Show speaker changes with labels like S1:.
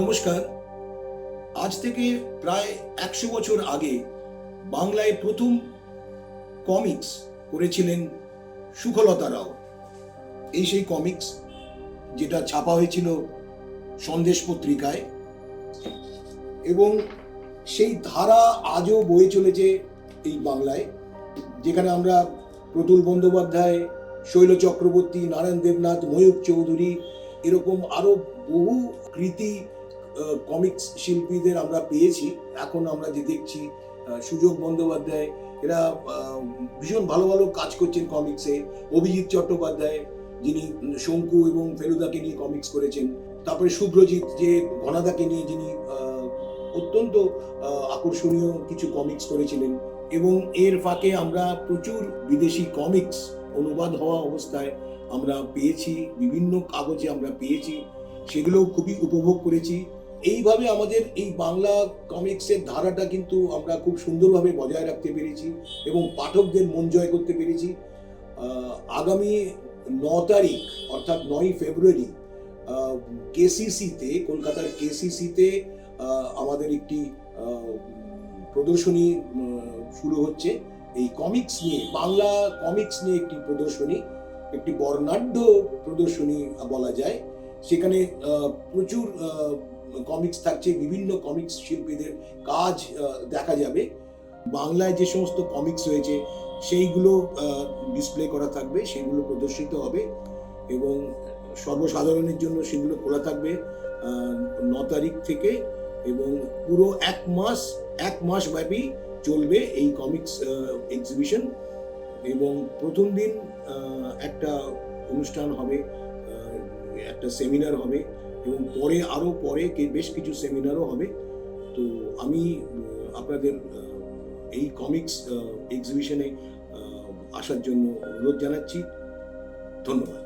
S1: নমস্কার। আজ থেকে প্রায় একশো বছর আগে বাংলায় প্রথম কমিক্স করেছিলেন সুখলতা রাও। এই সেই কমিক্স যেটা ছাপা হয়েছিল সন্দেশ পত্রিকায় এবং সেই ধারা আজও বয়ে চলেছে এই বাংলায়, যেখানে আমরা প্রতুল বন্দ্যোপাধ্যায়, শৈল চক্রবর্তী, নারায়ণ দেবনাথ ময়ূক চৌধুরী, এরকম আরও বহু কৃতি কমিক্স শিল্পীদের আমরা পেয়েছি। এখন আমরা যে দেখছি সুযোগ বন্দ্যোপাধ্যায়, এরা ভীষণ ভালো ভালো কাজ করছেন কমিক্সে অভিজিৎ চট্টোপাধ্যায়, যিনি শঙ্কু এবং ফেলুদাকে নিয়ে কমিক্স করেছেন। তারপরে শুভ্রজিৎ যে ঘনাদাকে নিয়ে যিনি অত্যন্ত আকর্ষণীয় কিছু কমিক্স করেছিলেন। এবং এর ফাঁকে আমরা প্রচুর বিদেশি কমিক্স অনুবাদ হওয়া অবস্থায় আমরা পেয়েছি। বিভিন্ন কাগজে আমরা পেয়েছি। সেগুলো খুবই উপভোগ করেছি। এইভাবে আমাদের এই বাংলা কমিক্সের ধারাটা কিন্তু আমরা খুব সুন্দরভাবে বজায় রাখতে পেরেছি এবং পাঠকদের মন জয় করতে পেরেছি। আগামী ন তারিখ, অর্থাৎ নয় ফেব্রুয়ারি কেসিসিতে, কলকাতার কেসিসিতে আমাদের একটি প্রদর্শনী শুরু হচ্ছে। এই কমিক্স নিয়ে, বাংলা কমিক্স নিয়ে একটি প্রদর্শনী, একটি বর্ণাঢ্য প্রদর্শনী বলা যায়। সেখানে প্রচুর কমিক্স থাকছে, বিভিন্ন কমিক্স শিল্পীদের কাজ দেখা যাবে। বাংলায় যে সমস্ত কমিক্স হয়েছে সেইগুলো ডিসপ্লে করা থাকবে, সেগুলো প্রদর্শিত হবে এবং সর্বসাধারণের জন্য সেগুলো খোলা থাকবে ন তারিখ থেকে এবং পুরো এক মাস এক মাস ব্যাপী চলবে এই কমিক্স এক্সিবিশন এবং প্রথম দিন একটা অনুষ্ঠান হবে একটা সেমিনার হবে। এবং পরে আরও পরে বেশ কিছু সেমিনারও হবে। তো আমি আপনাদের এই কমিক্স এক্সিবিশনে আসার জন্য অনুরোধ জানাচ্ছি। ধন্যবাদ।